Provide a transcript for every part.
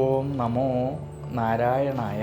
ഓം നമോ നാരായണായ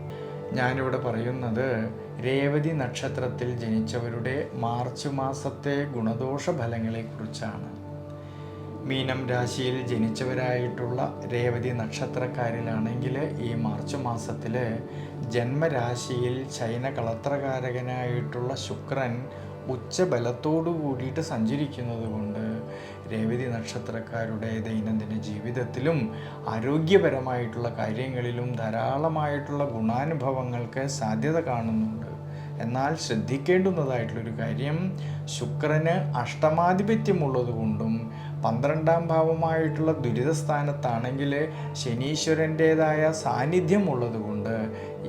ഞാനിവിടെ പറയുന്നത് രേവതി നക്ഷത്രത്തിൽ ജനിച്ചവരുടെ മാർച്ച് മാസത്തെ ഗുണദോഷ ഫലങ്ങളെക്കുറിച്ചാണ് മീനം രാശിയിൽ ജനിച്ചവരായിട്ടുള്ള രേവതി നക്ഷത്രക്കാരിലാണെങ്കിൽ ഈ മാർച്ച് മാസത്തിൽ ജന്മരാശിയിൽ ചൈന കളത്രകാരകനായിട്ടുള്ള ശുക്രൻ ഉച്ചബലത്തോടു കൂടിയിട്ട് സഞ്ചരിക്കുന്നത് കൊണ്ട് രേവതി നക്ഷത്രക്കാരുടെ ദൈനംദിന ജീവിതത്തിലും ആരോഗ്യപരമായിട്ടുള്ള കാര്യങ്ങളിലും ധാരാളമായിട്ടുള്ള ഗുണാനുഭവങ്ങൾക്ക് സാധ്യത കാണുന്നുണ്ട്. എന്നാൽ ശ്രദ്ധിക്കേണ്ടുന്നതായിട്ടുള്ളൊരു കാര്യം ശുക്രന് അഷ്ടമാധിപത്യമുള്ളതുകൊണ്ടും പന്ത്രണ്ടാം ഭാവമായിട്ടുള്ള ദുരിതസ്ഥാനത്താണെങ്കിൽ ശനീശ്വരന്റേതായ സാന്നിധ്യം ഉള്ളതുകൊണ്ട്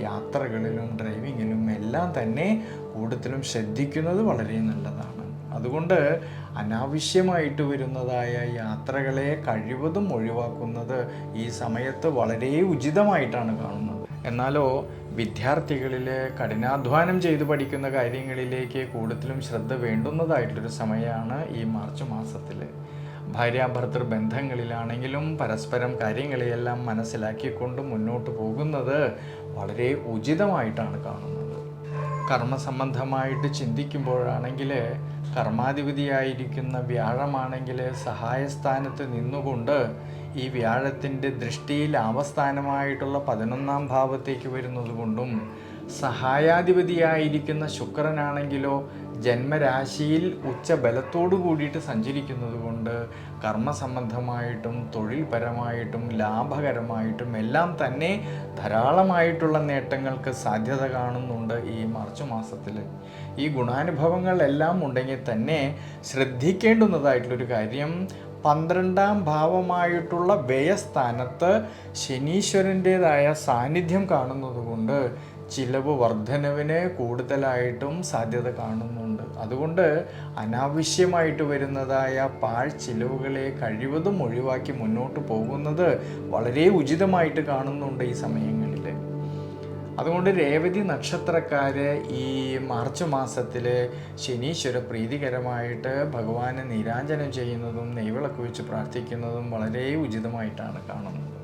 യാത്രകളിലും ഡ്രൈവിങ്ങിലും എല്ലാം തന്നെ കൂടുതലും ശ്രദ്ധിക്കുന്നത് വളരെ നല്ലതാണ്. അതുകൊണ്ട് അനാവശ്യമായിട്ട് വരുന്നതായ യാത്രകളെ കഴിവതും ഒഴിവാക്കുന്നത് ഈ സമയത്ത് വളരെ ഉചിതമായിട്ടാണ് കാണുന്നത്. എന്നാലോ വിദ്യാർത്ഥികളിൽ കഠിനാധ്വാനം ചെയ്ത് പഠിക്കുന്ന കാര്യങ്ങളിലേക്ക് കൂടുതലും ശ്രദ്ധ വേണ്ടുന്നതായിട്ടൊരു സമയമാണ് ഈ മാർച്ച് മാസത്തിൽ ഭാര്യാഭർത്തൃ ബന്ധങ്ങളിലാണെങ്കിലും പരസ്പരം കാര്യങ്ങളെയെല്ലാം മനസ്സിലാക്കിക്കൊണ്ട് മുന്നോട്ട് പോകുന്നത് വളരെ ഉചിതമായിട്ടാണ് കാണുന്നത്. കർമ്മസംബന്ധമായിട്ട് ചിന്തിക്കുമ്പോഴാണെങ്കിൽ കർമാധിപതിയായിരിക്കുന്ന വ്യാഴമാണെങ്കിൽ സഹായസ്ഥാനത്ത് നിന്നുകൊണ്ട് ഈ വ്യാഴത്തിന്റെ ദൃഷ്ടിയിൽ അവസ്ഥാനമായിട്ടുള്ള പതിനൊന്നാം ഭാവത്തേക്ക് വരുന്നത് കൊണ്ടും സഹായാധിപതിയായിരിക്കുന്ന ശുക്രനാണെങ്കിലോ ജന്മരാശിയിൽ ഉച്ചബലത്തോടു കൂടിയിട്ട് സഞ്ചരിക്കുന്നത് കൊണ്ട് കർമ്മസംബന്ധമായിട്ടും തൊഴിൽപരമായിട്ടും ലാഭകരമായിട്ടും എല്ലാം തന്നെ ധാരാളമായിട്ടുള്ള നേട്ടങ്ങൾക്ക് സാധ്യത കാണുന്നുണ്ട് ഈ മാർച്ച് മാസത്തിൽ ഈ ഗുണാനുഭവങ്ങളെല്ലാം ഉണ്ടെങ്കിൽ തന്നെ ശ്രദ്ധിക്കേണ്ടുന്നതായിട്ടുള്ളൊരു കാര്യം പന്ത്രണ്ടാം ഭാവമായിട്ടുള്ള വ്യയസ്ഥാനത്ത് ശനീശ്വരന്റേതായ സാന്നിധ്യം കാണുന്നത് കൊണ്ട് ചിലവ് വർധനവിന് കൂടുതലായിട്ടും സാധ്യത കാണുന്നുണ്ട്. അതുകൊണ്ട് അനാവശ്യമായിട്ട് വരുന്നതായ പാഴ് ചിലവുകളെ കഴിവതും ഒഴിവാക്കി മുന്നോട്ട് പോകുന്നത് വളരെ ഉചിതമായിട്ട് കാണുന്നുണ്ട് ഈ സമയങ്ങളിൽ അതുകൊണ്ട് രേവതി നക്ഷത്രക്കാര് ഈ മാർച്ച് മാസത്തിൽ ശനീശ്വര പ്രീതികരമായിട്ട് ഭഗവാനെ നീരാഞ്ജനം ചെയ്യുന്നതും നെയ്വിളക്ക് വെച്ച് പ്രാർത്ഥിക്കുന്നതും വളരെ ഉചിതമായിട്ടാണ് കാണുന്നത്.